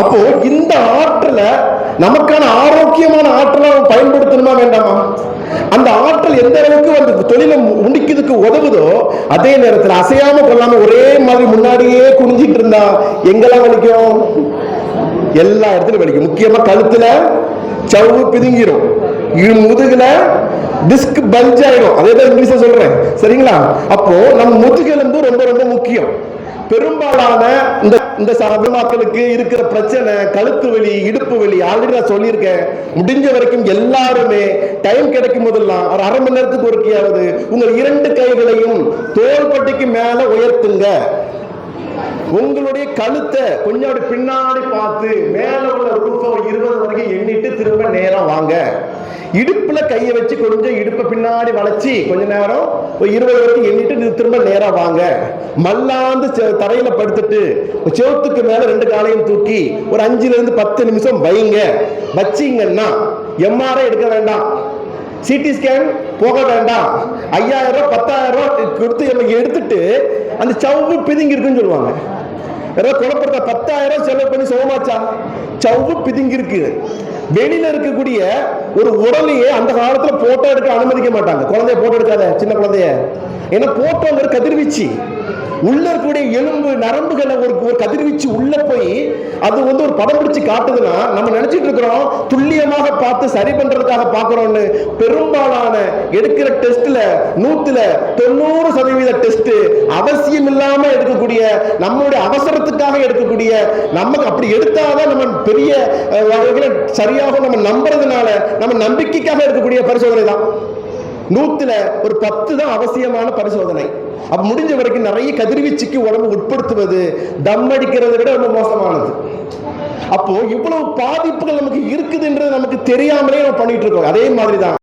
அப்போ இந்த ஆற்றலை நமக்கான ஆரோக்கியமான ஆற்றலை நம்ம பயன்படுத்தணுமா வேண்டாமா? அந்த ஆற்றல் எந்த அளவுக்கு அந்த தொழிலை முடிக்கிறதுக்கு உதவுதோ அதே நேரத்தில் அசையாம கொள்ளாம ஒரே மாதிரி முன்னாடியே குனிஞ்சிட்டு இருந்தா எங்கெல்லாம் வலிக்கும்? எல்லா இடத்துலயும் வலிக்கும். முக்கியமா கழுத்துல சவு பிதுங்கிரும். முதுகுல டிஸ்க் பல்ஜ் ஆயிடும் அதே தான் இங்கிலீஷ்ல சொல்றேன். சரிங்களா? அப்போ நம்ம முதுகெலும்பு ரொம்ப ரொம்ப முக்கியம். பெரும்பாலான இந்த இந்த சபை இருக்கிற பிரச்சனை கழுத்து வலி இடுப்பு வலி ஆல்ரெடி நான் சொல்லியிருக்கேன். முடிஞ்ச வரைக்கும் எல்லாருமே டைம் கிடைக்கும் போதெல்லாம் ஒரு அரை மணி நேரத்துக்கு ஒருக்கையாவது உங்கள் இரண்டு கைகளையும் தோள்பட்டிக்கு மேல உயர்த்துங்க. உங்களுடைய கழுத்தை கொஞ்சம் பின்னாடி பார்த்து மேல உள்ள ரூஃபை இருபது வரைக்கும் எண்ணிட்டு திரும்ப நேரம் வாங்க. இடுப்புல கையை வச்சு கொஞ்சம் இடுப்பை பின்னாடி வளைச்சி கொஞ்ச நேரம் ஒரு இருபது வரைக்கும் எண்ணிட்டு திரும்ப நேரா வாங்க. மல்லாந்து தரையில படுத்துட்டு செவத்துக்கு மேல ரெண்டு காலையும் தூக்கி ஒரு அஞ்சுல இருந்து பத்து நிமிஷம் வைங்க. வச்சீங்கன்னா எம்ஆர்ஐ எடுக்க வேண்டாம். சிடி ஸ்கேன் போக வேண்டாம். ஐயாயிரம் ரூபாய் பத்தாயிரம் ரூபாய் கொடுத்து நம்ம எடுத்துட்டு அந்த சவ்வு பிதுங்கி இருக்குன்னு சொல்லுவாங்க. ஏதாவது குழப்பத்த பத்தாயிரம் செலவு பண்ணி சுகமாச்சா சவ்வு பிதுங்கி இருக்கு வெளியில இருக்கக்கூடிய ஒரு உடலையே அந்த காலத்துல போட்டோ எடுக்க அனுமதிக்க மாட்டாங்க. குழந்தைய போட்டோ எடுக்காத சின்ன குழந்தைய. ஏன்னா போட்டோங்கிற கதிர்வீச்சு. உள்ள இருக்கக்கூடிய எலும்பு நரம்புகளை ஒரு ஒரு கதிர்வீச்சு உள்ள போய் அது வந்து ஒரு படம் பிடிச்சு காட்டுதுன்னா நம்ம நினைச்சிட்டு இருக்கிறோம் துல்லியமாக பார்த்து சரி பண்றதுக்காக பாக்குறோம்னு பெரும்பாலான எடுக்கிற டெஸ்ட்ல நூத்துல தொண்ணூறு சதவீத டெஸ்ட் அவசியம் இல்லாம எடுக்கக்கூடிய நம்மளுடைய அவசரத்துக்காக எடுக்கக்கூடிய நமக்கு அப்படி எடுத்தாதான் நம்ம பெரிய அஹ், சரியாக நம்ம நம்புறதுனால நம்ம நம்பிக்கைக்காக எடுக்கக்கூடிய பரிசோதனை தான். நூத்துல ஒரு பத்து தான் அவசியமான பரிசோதனை. அப்ப முடிஞ்ச வரைக்கும் நிறைய கதிர்வீச்சுக்கு உடம்பு உட்படுத்துவது தம் அடிக்கிறதை விட ரொம்ப மோசமானது. அப்போ இவ்வளவு பாதிப்புகள் நமக்கு இருக்குதுன்றது நமக்கு தெரியாமலே நம்ம பண்ணிட்டு இருக்கோம். அதே மாதிரி தான்